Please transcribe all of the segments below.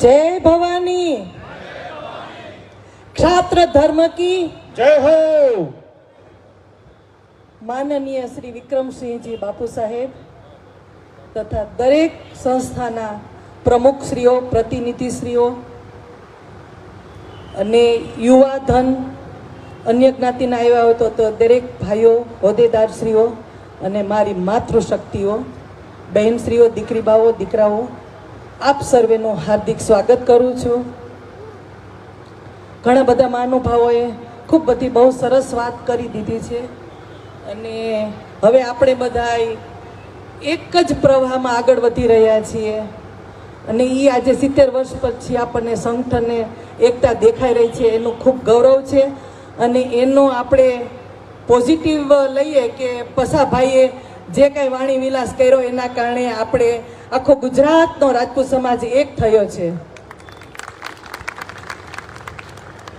જય ભવાની. ક્ષાત્ર ધર્મ કી જય હો. માનનીય શ્રી વિક્રમસિંહજી બાપુ સાહેબ તથા દરેક સંસ્થાના પ્રમુખશ્રીઓ પ્રતિનિધિશ્રીઓ અને યુવા ધન અન્ય જ્ઞાતિના આવ્યા હોય તો દરેક ભાઈઓ હોદ્દેદારશ્રીઓ અને મારી માતૃશક્તિઓ બહેનશ્રીઓ દીકરીબાઓ દીકરાઓ આપ સર્વેનું હાર્દિક સ્વાગત કરું છું. ઘણા બધા મહાનુભાવોએ ખૂબ બધી બહુ સરસ વાત કરી દીધી છે. અને હવે આપણે બધા એક જ પ્રવાહમાં આગળ વધી રહ્યા છીએ. અને એ આજે સિત્તેર વર્ષ પછી આપણને સંગઠનને એકતા દેખાઈ રહી છે, એનું ખૂબ ગૌરવ છે. અને એનો આપણે પોઝિટિવ લઈએ કે પસાભાઈએ જે કાંઈ વાણી વિલાસ કર્યો, એના કારણે આપણે આખો ગુજરાતનો રાજપૂત સમાજ એક થયો છે.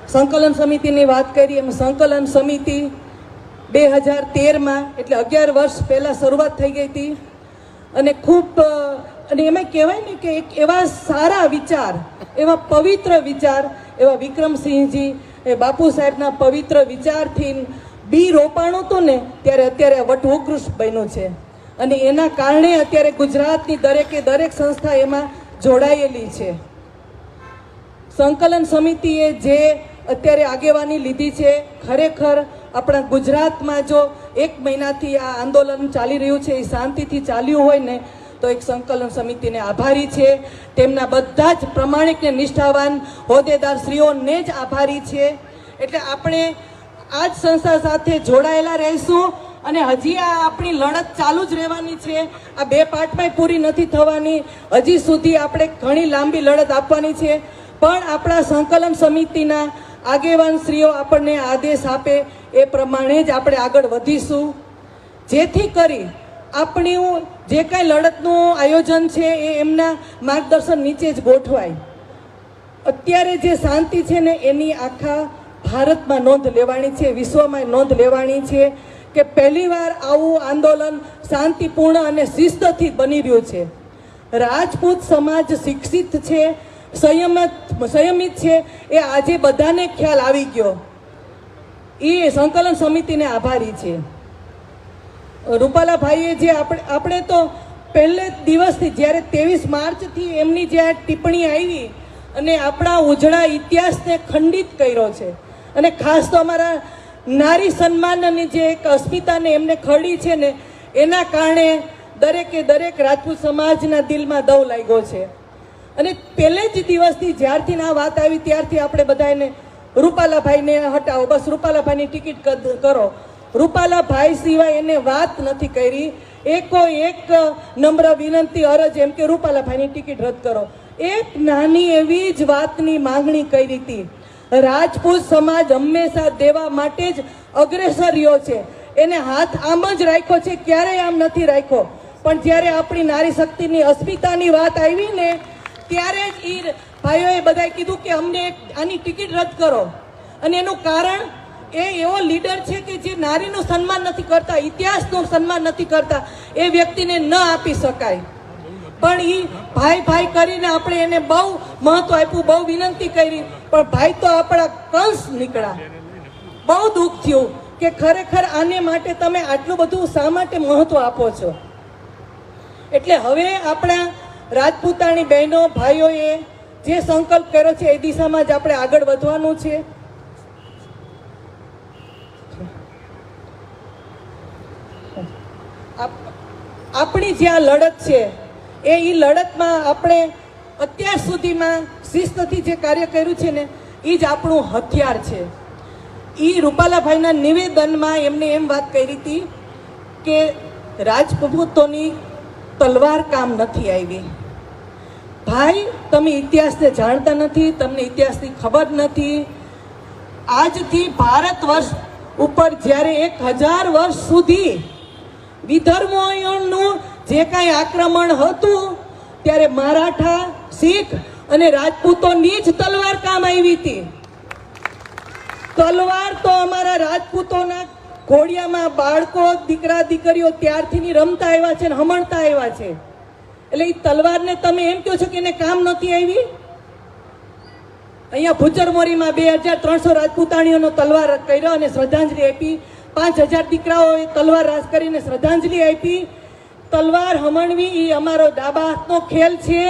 સંકલન સમિતિની વાત કરી, એમ સંકલન સમિતિ બે હજાર તેરમાં, એટલે અગિયાર વર્ષ પહેલાં શરૂઆત થઈ ગઈ હતી. અને ખૂબ, અને એમાં કહેવાય ને કે એક એવા સારા વિચાર, એવા પવિત્ર વિચાર, એવા વિક્રમસિંહજી, એ બાપુ સાહેબના પવિત્ર વિચારથી બી રોપાણું હતું ને, ત્યારે અત્યારે વટવૃક્ષ બન્યું છે. અને એના કારણે અત્યારે ગુજરાતની દરેકે દરેક સંસ્થા એમાં જોડાયેલી છે. સંકલન સમિતિએ જે અત્યારે આગેવાની લીધી છે, ખરેખર આપણા ગુજરાતમાં જો એક મહિનાથી આ આંદોલન ચાલી રહ્યું છે, એ શાંતિથી ચાલ્યું હોય ને, તો એક સંકલન સમિતિને આભારી છે. તેમના બધા જ પ્રમાણિક ને નિષ્ઠાવાન હોદ્દેદાર શ્રીઓને જ આભારી છે. એટલે આપણે આ જ સંસ્થા સાથે જોડાયેલા રહીશું. અને હજી આ આપણી લડત ચાલુ જ રહેવાની છે. આ બે પાર્ટમાં પૂરી નથી થવાની. હજી સુધી આપણે ઘણી લાંબી લડત આપવાની છે. પણ આપણા સંકલન સમિતિના આગેવાન શ્રીઓ આપણને આદેશ આપે એ પ્રમાણે જ આપણે આગળ વધીશું. જેથી કરી આપણી જે કાંઈ લડતનું આયોજન છે એ એમના માર્ગદર્શન નીચે જ ગોઠવાય. અત્યારે જે શાંતિ છે ને એની આખા ભારતમાં નોંધ લેવાની છે, વિશ્વમાં નોંધ લેવાની છે. કે પહેલીવાર આવું આંદોલન શાંતિપૂર્ણ અને શિસ્તથી બની રહ્યું છે. રાજપૂત સમાજ શિક્ષિત છે, સંયમત, સંયમિત છે, એ આજે બધાને ખ્યાલ આવી ગયો. એ સંકલન સમિતિને આભારી છે. રૂપાલાભાઈએ જે આપણે આપણે તો પહેલે દિવસથી જ્યારે ત્રેવીસ માર્ચથી એમની જે આ ટિપ્પણી આવી અને આપણા ઉજળા ઇતિહાસને ખંડિત કર્યો છે. અને ખાસ તો અમારા નારી સન્માનની જે એક અસ્મિતાને એમને ખડી છે ને, એના કારણે દરેકે દરેક રાજપૂત સમાજના દિલમાં દવ લાગ્યો છે. અને પહેલે જ દિવસથી જ્યારથી આ વાત આવી ત્યારથી આપણે બધા એને રૂપાલાભાઈને હટાવો. બસ રૂપાલાભાઈની ટિકિટ કરો. રૂપાલાભાઈ સિવાય એને વાત નથી કરી. એકો એક નમ્ર વિનંતી, અરજ એમ કે રૂપાલાભાઈની ટિકિટ રદ કરો. એક નાની એવી જ વાતની માંગણી કરી હતી. રાજપૂત સમાજ હંમેશા દેવા માટે જ અગ્રેસર છે. એને હાથ આમ જ રાખ્યો છે, ક્યારેય આમ નથી રાખ્યો. પણ જ્યારે આપણી નારી શક્તિની અસ્મિતાની વાત આવી ને, ત્યારે જ એ ભાઈઓએ બધાએ કીધું કે અમને આની ટિકિટ રદ કરો. અને એનું કારણ એ એવો લીડર છે કે જે નારીનું સન્માન નથી કરતા, ઇતિહાસનું સન્માન નથી કરતા, એ વ્યક્તિને ન આપી શકાય. પણ એ ભાઈ ભાઈ કરીને આપણે એને બહુ મહત્વ આપ્યું, બહુ વિનંતી કરી. પણ ભાઈ તો આપણા કંસ નીકળ્યા. બહુ દુઃખ થયું કે ખરેખર આને માટે તમે આટલું બધું શા માટે મહત્વ આપો છો? એટલે હવે આપણા રાજપૂતાણી બહેનો, ભાઈઓએ જે સંકલ્પ કર્યો છે એ દિશામાં જ આપણે આગળ વધવાનું છે. આપણી જે આ લડત છે એ એ લડતમાં આપણે અત્યાર સુધીમાં શિસ્તથી જે કાર્ય કર્યું છે ને એ જ આપણું હથિયાર છે. એ રૂપાલાભાઈના નિવેદનમાં એમને એમ વાત કરી હતી કે રાજપૂતોની તલવાર કામ નથી આવી. ભાઈ, તમે ઇતિહાસને જાણતા નથી, તમને ઇતિહાસની ખબર નથી. આજથી ભારત વર્ષ ઉપર જ્યારે એક હજાર વર્ષ સુધી વિધર્મીઓનું જે કાંઈ આક્રમણ હતું ત્યારે મરાઠા, શીખ અને રાજપૂતોની જ તલવાર કામ આવી હતી. તલવાર તો અમારા રાજપૂતોના ઘોડિયામાં બાળકો, દીકરા, દીકરીઓ ત્યારથી રમતા આવ્યા છે ને હમણતા આવ્યા છે. એટલે એ તલવારને તમે એમ કહો છો કે એને કામ નથી આવી? અહીંયા ભૂચરમોરીમાં બે હજાર ત્રણસો રાજપૂતાણીઓનો તલવાર કર્યો અને શ્રદ્ધાંજલિ આપી. પાંચ હજાર દીકરાઓએ તલવાર રાસ કરીને શ્રદ્ધાંજલિ આપી. તલવાર હમણવી એ અમારો ડાબા હાથનો ખેલ છે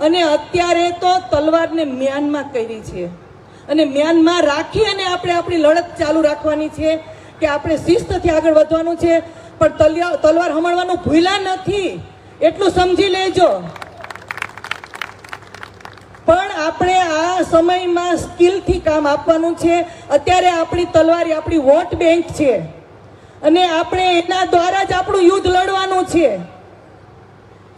અને અત્યારે તો તલવારને મ્યાનમાં કરી છે. અને મ્યાનમાં રાખી અને આપણે આપણી લડત ચાલુ રાખવાની છે કે આપણે શિસ્તથી આગળ વધવાનું છે. પણ તલવાર હમણવાનું ભૂલા નથી. એટલું સમજી લેજો. પણ આપણે આ સમયમાં સ્કિલથી કામ આપવાનું છે. અત્યારે આપણી તલવારી આપણી વોટ બેંક છે. અને આપણે એના દ્વારા જ આપણું યુદ્ધ લડવાનું છે.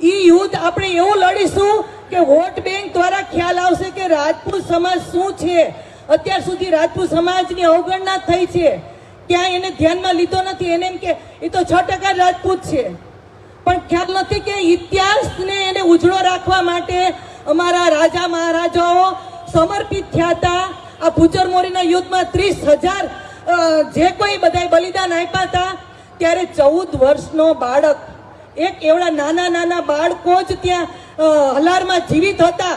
એ યુદ્ધ આપણે એવું લડીશું કે વોટ બેંક દ્વારા ખ્યાલ આવશે કે રાજપૂત સમાજ શું છે. અત્યાર સુધી રાજપૂત સમાજની અવગણના થઈ છે. ક્યાંય એને ધ્યાનમાં લીધો નથી. એને એમ કે, એ તો છ ટકા રાજપૂત છે. પણ ખ્યાલ નથી કે ઇતિહાસને એને ઉજળો રાખવા માટે અમારા રાજા મહારાજાઓ સમર્પિત થયા હતા. આ ભૂચર મોરીના યુદ્ધમાં ત્રીસ હજાર જે કોઈ બધાય બલિદાન આપ્યા હતા, ત્યારે ચૌદ વર્ષનો બાળક. એક એવડા નાના નાના બાળકો જ ત્યાં હલારમાં જીવિત હતા.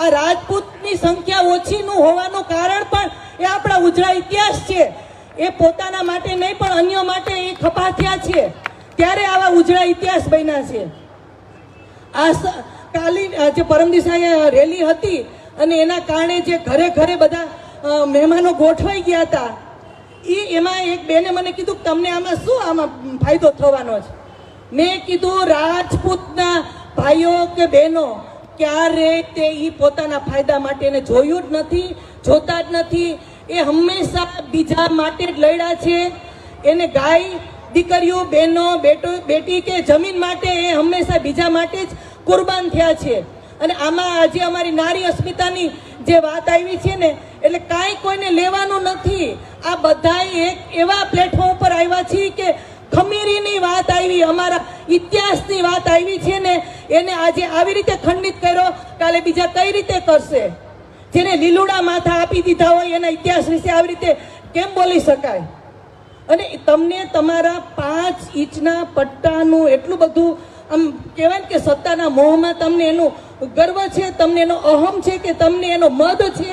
આ રાજપૂતની સંખ્યા ઓછીનું હોવાનું કારણ પણ એ આપણા ઉજળા ઇતિહાસ છે. એ પોતાના માટે નહીં, પણ અન્ય માટે એ ખપાથ્યા થયા છે. ત્યારે આવા ઉજળા ઇતિહાસ બન્યા છે. આ કાલી જે પરમ અહીંયા રેલી હતી, અને એના કારણે જે ઘરે ઘરે બધા મહેમાનો ગોઠવાઈ ગયા હતા. એ એમાં એક બેને મને કીધું તમને આમાં શું આમાં ફાયદો થવાનો છે? મેં કીધું, રાજપૂતના ભાઈઓ કે બહેનો, ક્યારે તે એ પોતાના ફાયદા માટે એને જોયું જ નથી, જોતા જ નથી. એ હંમેશા બીજા માટે જ લડ્યા છે. એને ગાય દીકરીઓ, બહેનો, બેટો, બેટી કે જમીન માટે એ હંમેશા બીજા માટે જ કુરબાન થયા છે. અને આમાં આજે અમારી નારી અસ્મિતાની જે વાત આવી છે ને, એટલે કાંઈ કોઈને લેવાનું નથી. આ બધા એક એવા પ્લેટફોર્મ પર આવ્યા છીએ કે ખમીરીની વાત આવી, અમારા ઇતિહાસની વાત આવી છે ને, એને આજે આવી રીતે ખંડિત કર્યો કાલે બીજા કઈ રીતે કરશે? જેને લીલુડા માથા આપી દીધા હોય એના ઇતિહાસ વિશે આવી રીતે કેમ બોલી શકાય? અને તમને તમારા પાંચ ઇંચના પટ્ટાનું એટલું બધું, આમ કહેવાય કે સત્તાના મોહમાં તમને એનું ગર્વ છે, તમને એનો અહમ છે કે તમને એનો મદ છે?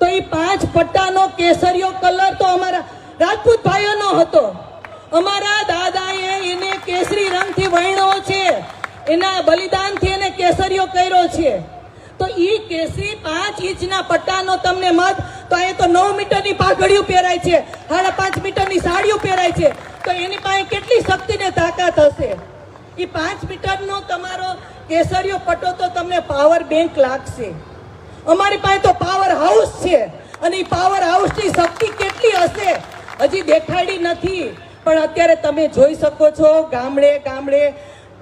તો એ પાંચ પટ્ટાનો કેસરીયો કલર તો અમારા રાજપૂત ભાઈઓનો હતો. અમારા દાદાએ એને કેસરી રંગથી વણ્યો છે. એના બલિદાનથી એને કેસરીયો કર્યો છે. તો એ કેસરી પાંચ ઇંચના પટ્ટાનો તમને મત, તો એ તો નવ મીટરની પાઘડીઓ પહેરાય છે, સાડા પાંચ મીટરની સાડીઓ પહેરાય છે. તો એની પાસે કેટલી શક્તિને તાકાત હશે? એ પાંચ મીટરનો તમારો કેસરીયો પટ્ટો તો તમને પાવર બેંક લાગશે. અમારી પાસે તો પાવર હાઉસ છે. અને એ પાવર હાઉસની શક્તિ કેટલી હશે? હજી દેખાડી નથી. પણ અત્યારે તમે જોઈ શકો છો, ગામડે ગામડે,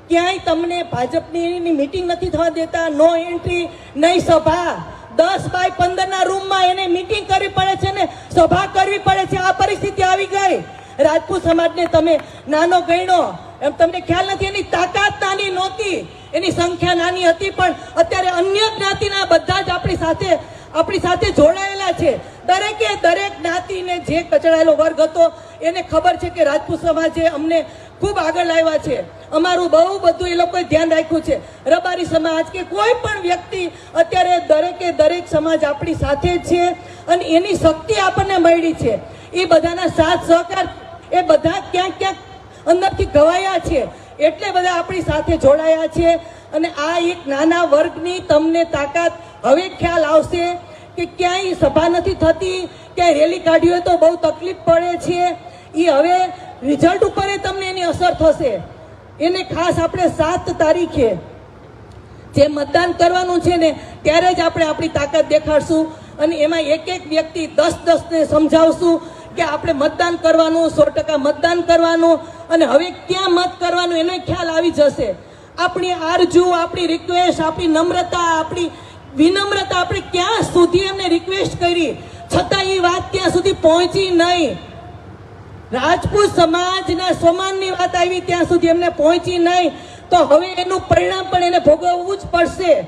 ક્યાંય તમને ભાજપની મિટિંગ નથી થવા દેતા. નો એન્ટ્રી નહીં સભા. દસ બાય પંદરના રૂમમાં એને મિટિંગ કરવી પડે છે ને? સભા કરવી પડે છે. આ પરિસ્થિતિ આવી ગઈ. રાજપૂત સમાજને તમે નાનો ગણ્યો, એમ તમને ખ્યાલ નથી, એની તાકાત નાની નહોતી, એની સંખ્યા નાની હતી, પણ અત્યારે અન્ય જ્ઞાતિના બધા જ આપણી સાથે આપણી સાથે જોડાયેલા છે. દરેકે દરેક જ્ઞાતિને જે કચડાયેલો વર્ગ હતો, એને ખબર છે કે રાજપૂત સમાજે અમને ખૂબ આગળ લાવ્યા છે. અમારું બહુ બધું એ લોકોએ ધ્યાન રાખ્યું છે. રબારી સમાજ કે કોઈ પણ વ્યક્તિ અત્યારે દરેકે દરેક સમાજ આપણી સાથે છે અને એની શક્તિ આપણને મળી છે. એ બધાના સાથ સહકાર એ બધા ક્યાંક ક્યાંક અંદરથી ગવાયા છે. એટલે બધા આપણી સાથે જોડાયા છે. અને આ એક નાના વર્ગની તમને તાકાત હવે ખ્યાલ આવશે કે ક્યાંય સભા નથી થતી, ક્યાંય રેલી કાઢી હોય તો બહુ તકલીફ પડે છે. એ હવે રિઝલ્ટ ઉપર તમને એની અસર થશે. એને ખાસ આપણે સાત તારીખે જે મતદાન કરવાનું છે ને, ત્યારે જ આપણે આપણી તાકાત દેખાડશું. અને એમાં એક એક વ્યક્તિ દસ દસને સમજાવશું. કે આપણે મતદાન કરવાનું, સો ટકા મતદાન કરવાનું અને હવે ક્યાં મત કરવાનું એનો ખ્યાલ આવી જશે. આપણી આરજુ, આપણી રિક્વેસ્ટ આપણી નમ્રતા, આપણી વિનમ્રતા આપણે ક્યાં સુધી એમને રિક્વેસ્ટ કરી? છતાં એ વાત ત્યાં સુધી પહોંચી નહીં. રાજપૂત સમાજના સમાનની વાત આવી ત્યાં સુધી એમને પહોંચી નહીં. તો હવે એનું પરિણામ પણ એને ભોગવવું જ પડશે.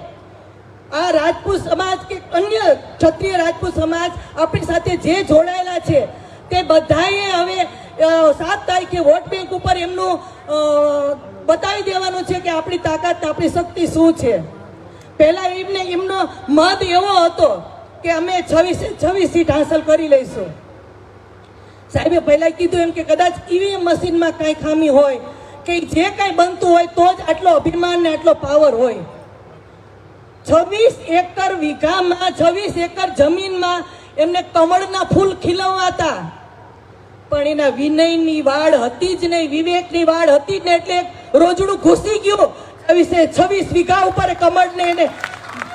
આ રાજપૂત સમાજ કે અન્ય ક્ષત્રિય રાજપૂત સમાજ આપણી સાથે જે જોડાયેલા છે તે બધાએ હવે સાત તારીખે વોટ બેંક ઉપર એમનું બતાવી દેવાનું છે કે આપણી તાકાત, આપણી શક્તિ શું છે. પહેલાં એમને, એમનો મત એવો હતો કે અમે છવ્વીસે, છવ્વીસ સીટ હાંસલ કરી લઈશું. સાહેબે પહેલાં કીધું એમ કે કદાચ ઈવીએમ મશીનમાં કાંઈ ખામી હોય, કે જે કાંઈ બનતું હોય તો જ આટલો અભિમાન ને આટલો પાવર હોય. છવ્વીસ એકર વીઘામાં, છવ્વીસ એકર જમીનમાં એમને કમળના ફૂલ ખીલવાતા પણ એના વિનયની વાડ હતી જ નહીં, વિવેકની વાડ હતી જ નહીં, એટલે રોજડું ઘૂસી ગયું. છવ્વીસે, છવ્વીસ વીઘા ઉપર કમળને એને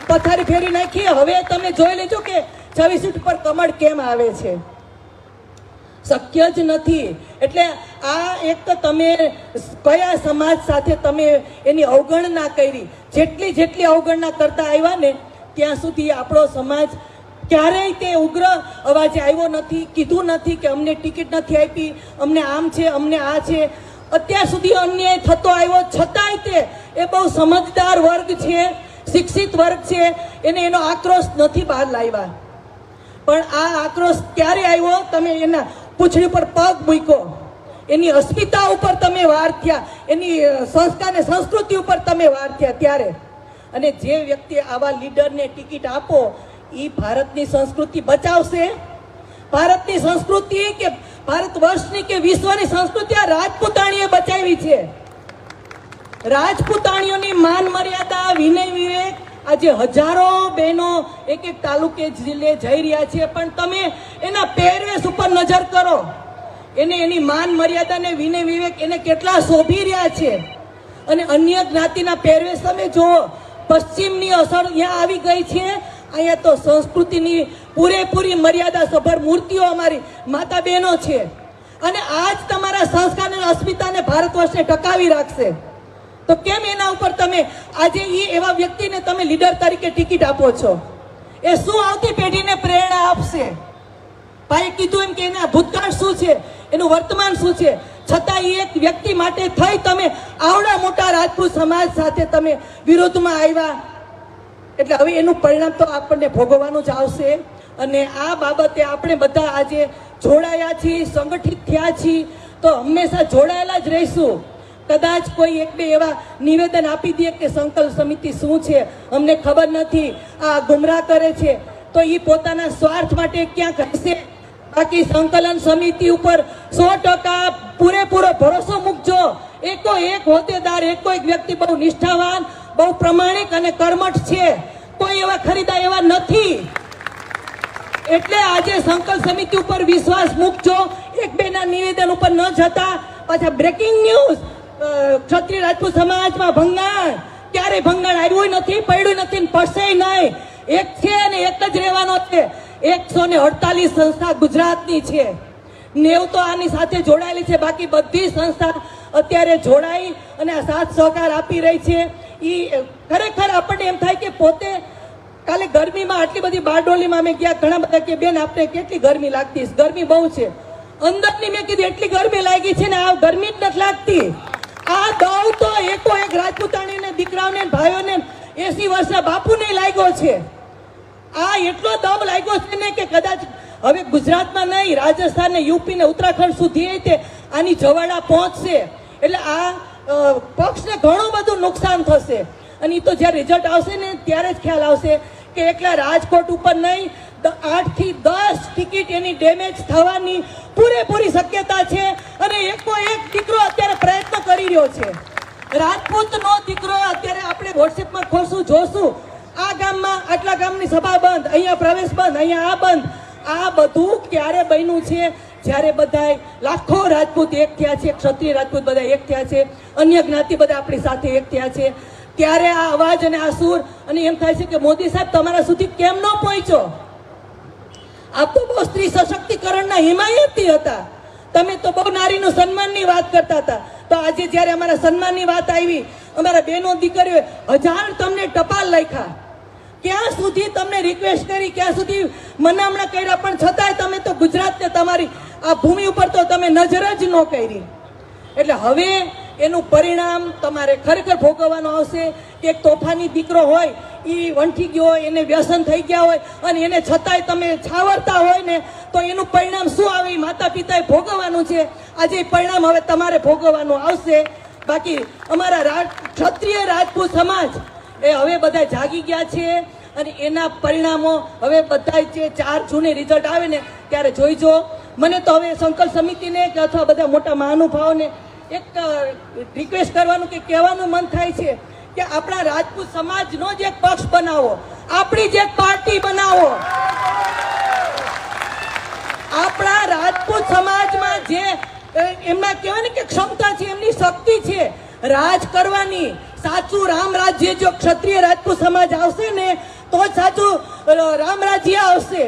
પથારી ફેરી નાખી. હવે તમે જોઈ લેજો કે છવ્વીસ ઉપર કમળ કેમ આવે છે? શક્ય જ નથી. એટલે આ એક તો તમે કયા સમાજ સાથે તમે એની અવગણના કરી? જેટલી જેટલી અવગણના કરતા આવ્યા ને, ત્યાં સુધી આપણો સમાજ ક્યારેય તે ઉગ્ર અવાજે આવ્યો નથી, કીધું નથી કે અમને ટિકિટ નથી આપી, અમને આમ છે, અમને આ છે. અત્યાર સુધી અન્યાય થતો આવ્યો. છતાંય તે એ બહુ સમજદાર વર્ગ છે, શિક્ષિત વર્ગ છે. એને એનો આક્રોશ નથી બહાર લાવ્યા. પણ આ આક્રોશ ક્યારે આવ્યો? તમે એના પૂંછડી પર પગ મૂક્યો. એની અસ્મિતા ઉપર તમે વાર થયા. એની સંસ્કાર સંસ્કૃતિ ઉપર તમે વાર થયા ત્યારે. અને જે વ્યક્તિ આવા લીડરને ટિકિટ આપો એ ભારતની સંસ્કૃતિ બચાવશે? ભારતની સંસ્કૃતિ કે ભારત વર્ષની કે વિશ્વની સંસ્કૃતિ આ રાજપૂતાણીએ બચાવી છે? રાજપૂતાણીઓની માન મર્યાદા, વિનય વિવેક, આજે હજારો બહેનો એક એક તાલુકે જિલ્લે જઈ રહ્યા છે, પણ તમે એના પહેરવેશ ઉપર નજર કરો. એને એની માન મર્યાદા ને વિનય વિવેક એને કેટલા શોભી રહ્યા છે? અને અન્ય જ્ઞાતિના પહેરવેશ તમે જુઓ, પશ્ચિમની અસર અહીંયા આવી ગઈ છે અહીંયા તો સંસ્કૃતિની પૂરેપૂરી મર્યાદા સભર મૂર્તિઓ અમારી માતા બહેનો છે. અને આ જ તમારા સંસ્કાર અને અસ્મિતાને ભારત વર્ષને ટકાવી રાખશે. તો કેમ એના ઉપર તમે આજે એ એવા વ્યક્તિને તમે લીડર તરીકે ટિકિટ આપો છો? એ શું આવતી પેઢીને પ્રેરણા આપશે? ભાઈ કીધું એમ કે એના ભૂતકાળ શું છે? એનું વર્તમાન શું છે? છતાં એ એક વ્યક્તિ માટે થઈ તમે આવડા મોટા રાજપૂત સમાજ સાથે તમે વિરોધમાં આવ્યા. એટલે હવે એનું પરિણામ તો આપણને ભોગવવાનું જ આવશે. અને આ બાબતે આપણે બધા આજે જોડાયા છીએ, સંગઠિત થયા છીએ. તો હંમેશા જોડાયેલા જ રહીશું. કદાચ કોઈ એક બે એવા નિવેદન આપી દે કે સંકલ્પ સમિતિ શું છે, અમને ખબર નથી. આ ગુમરાહ કરે છે. તો એ પોતાના સ્વાર્થ માટે ક્યાંક હશે? બાકી સંકલન સમિતિ ઉપર સો ટકા પૂરેપૂરો ભરોસો મૂકજો. એકો એક હોદ્દેદાર, એકો એક વ્યક્તિ બહુ નિષ્ઠાવાન બહુ પ્રમાણિક અને કર્મઠ છે. કોઈ એવા ખરીદા એવા નથી. એટલે આજે સંકલ્પ સમિતિ ઉપર વિશ્વાસ મૂકજો. એક બે ના નિવેદન ઉપર ન જતા. પાછા બ્રેકિંગ ન્યૂઝ ક્ષત્રિય રાજપૂત સમાજમાં ભંગાણ. ક્યારે ભંગાણ આવ્યું નથી, પડ્યું નથી પડશે નહીં. એક છે અને એક જ રહેવાનો છે. એકસો ને અડતાલીસ સંસ્થા ગુજરાતની છે. નેવ તો આની સાથે જોડાયેલી છે. બાકી બધી સંસ્થા અત્યારે જોડાઈ અને આ સાથ સહકાર આપી રહી છે. એ ખરેખર આપણને એમ થાય કે પોતે કાલે ગરમીમાં આટલી બધી બારડોલીમાં અમે ગયા, ઘણા બધા કે, બેન આપણે કેટલી ગરમી લાગતી? ગરમી બહુ છે. અંદરની મેં કીધું, એટલી ગરમી લાગી છે ને, આ ગરમી જ નથી લાગતી. આ દવ તો એકો એક રાજપૂતાણીને, દીકરાઓને, ભાઈઓને એસી વર્ષના બાપુને લાગ્યો છે. આ એટલો દમ લાગ્યો છે ને કે કદાચ હવે ગુજરાતમાં નહીં, રાજસ્થાન ને યુપી ને ઉત્તરાખંડ સુધી આની જવાડા પહોંચશે. એટલે આ પક્ષને ઘણું બધું નુકસાન થશે. અને એ તો જ્યારે રિઝલ્ટ આવશે ને, ત્યારે જ ખ્યાલ આવશે કે એકલા રાજકોટ ઉપર નહીં આઠથી દસ ટિકિટ એની ડેમેજ થવાની પૂરેપૂરી શક્યતા છે. અને એકો એક દીકરો અત્યારે પ્રયત્ન કરી રહ્યો છે. રાજપૂતનો દીકરો અત્યારે આપણે વોટ્સએપમાં ખોલશું, જોશું. આ ગામમાં, આટલા ગામની સભા બંધ, અહીંયા પ્રવેશ બંધ, અહીંયા આ બંધ. આ બધું ક્યારે બન્યું છે? જ્યારે બધાય લાખો રાજપૂત એક થયા છે, ક્ષત્રિય રાજપૂત બધા એક થયા છે, અન્ય જ્ઞાતિ બધા આપણી સાથે એક થયા છે. ત્યારે આ અવાજ અને આ સૂર, અને એમ થાય છે કે મોદી સાહેબ, તમારા સુધી કેમ ન પહોંચ્યો? આપ તો બહુ સ્ત્રી સશક્તિકરણના હિમાયતી હતા. તમે તો બહુ નારીનું સન્માનની વાત કરતા હતા. તો આજે જ્યારે અમારા સન્માનની વાત આવી, અમારા બહેનો દીકરીઓ હજાર તમને ટપાલ લખ્યા. ક્યાં સુધી તમને રિક્વેસ્ટ કરી, ક્યાં સુધી મનામણા કર્યા, પણ છતાંય તમે તો ગુજરાતને તમારી આ ભૂમિ ઉપર તો તમે નજર જ ન કરી. એટલે હવે એનું પરિણામ તમારે ખરેખર ભોગવવાનું આવશે. કે એક તોફાની દીકરો હોય એ વંઠી ગયો હોય, એને વ્યસન થઈ ગયા હોય, અને એને છતાંય તમે છાવરતા હોય ને, તો એનું પરિણામ શું આવે એ માતા પિતાએ ભોગવવાનું છે. આજે પરિણામ હવે તમારે ભોગવવાનું આવશે. બાકી અમારા ક્ષત્રિય રાજપૂત સમાજ એ હવે બધા જાગી ગયા છે અને એના પરિણામો હવે બધા જે ચાર જૂને રિઝલ્ટ આવે ને ત્યારે જોઈજો. મને તો હવે સંકલ્પ સમિતિને કે અથવા બધા મોટા મહાનુભાવોને એક રિક્વેસ્ટ કરવાનું કે કહેવાનું મન થાય છે કે આપણા રાજપૂત સમાજનો જ એક પક્ષ બનાવો. આપણી જ એક પાર્ટી બનાવો. આપણા રાજપૂત સમાજમાં જે એમના કહેવાય ને કે ક્ષમતા છે, એમની શક્તિ છે, રાજ કરવાની સાચું રામ રાજ્ય જો ક્ષત્રિય રાજપૂત સમાજ આવશે ને, તો જ સાચું રામ રાજ્ય આવશે.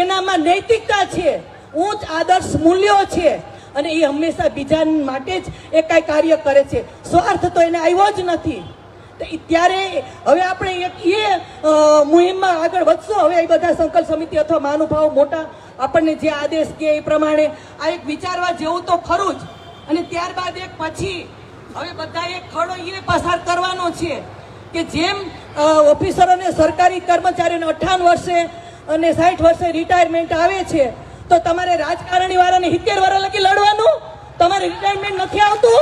એનામાં નૈતિકતા છે ઉચ્ચ આદર્શ મૂલ્યો છે, અને એ હંમેશા બીજા માટે જ એ કાંઈ કાર્ય કરે છે. સ્વાર્થ તો એને આવ્યો જ નથી. ત્યારે હવે આપણે એક એ મુહિમમાં આગળ વધશો. હવે એ બધા સંકલ્પ સમિતિ અથવા મહાનુભાવો મોટા આપણને જે આદેશ કે એ પ્રમાણે આ એક વિચારવા જેવું તો ખરું જ. અને ત્યારબાદ એક પછી હવે બધા એક ખડો એ પસાર કરવાનો છે કે જેમ ઓફિસરોને સરકારી કર્મચારીઓને અઠાવન વર્ષે અને સાઠ વર્ષે રિટાયરમેન્ટ આવે છે, તો તમારે રાજકારણી વાળાને સિત્તેર વર્ષ લગી લડવાનું? તમારે રિટાયરમેન્ટ નથી આવતું?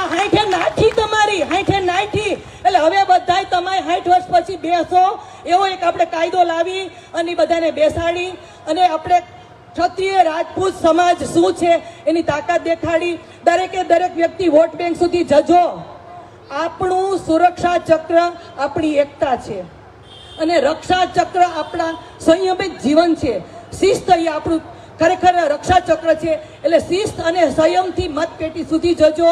આ હાઈઠે નાઠી તમારી, હાઈઠે નાઠી. એટલે હવે બધાય તમે સાઠ વર્ષ પછી બેસો, એવો એક આપણે કાયદો લાવી અને બધાને બેસાડી અને આપણે ક્ષત્રિય રાજપૂત સમાજ શું છે? એની તાકાત દેખાડી. દરેકે દરેક વ્યક્તિ વોટ બેંક સુધી જજો. આપણું સુરક્ષા ચક્ર આપણી એકતા છે. અને રક્ષા ચક્ર આપણા સંયમિત જીવન છે. શિસ્ત એ આપણું ખરેખર રક્ષા ચક્ર છે. એટલે શિસ્ત અને સંયમથી મતપેટી સુધી જજો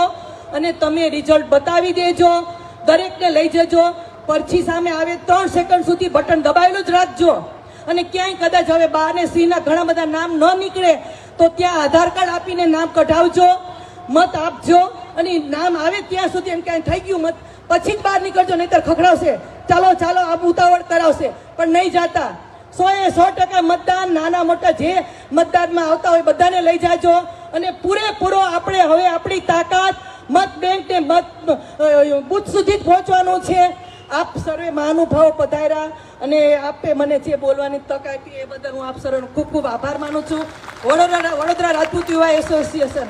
અને તમે રિઝલ્ટ બતાવી દેજો. દરેકને લઈ જજો. પરછી સામે આવે ત્રણ સેકન્ડ સુધી બટન દબાયેલું જ રાખજો. અને ક્યાંય કદાચ હવે બાર ને સિંહના ઘણા બધા નામ ન નીકળે, તો ત્યાં આધાર કાર્ડ આપીને નામ કઢાવજો, મત આપજો, અને નામ આવે ત્યાં સુધી એમ ક્યાંય થઈ ગયું મત, પછી જ બહાર નીકળજો, નહીતર ખખડાવશે. ચાલો ચાલો આ ઉતાવળ કરાવશે. પણ નહીં જાતા. સો એ સો ટકા મતદાન, નાના મોટા જે મતદાનમાં આવતા હોય બધાને લઈ જાજો, અને પૂરેપૂરો આપણે હવે આપણી તાકાત મત બેંક ને મત બુથ સુધી જ પહોંચવાનું છે. આપ સર્વે મહાનુભાવો પધાર્યા અને આપે મને જે બોલવાની તક આપી એ બદલ હું આપ સર્વેનો ખૂબ ખૂબ આભાર માનું છું. વડોદરા વડોદરા રાજપૂત યુવા એસોસિએશન.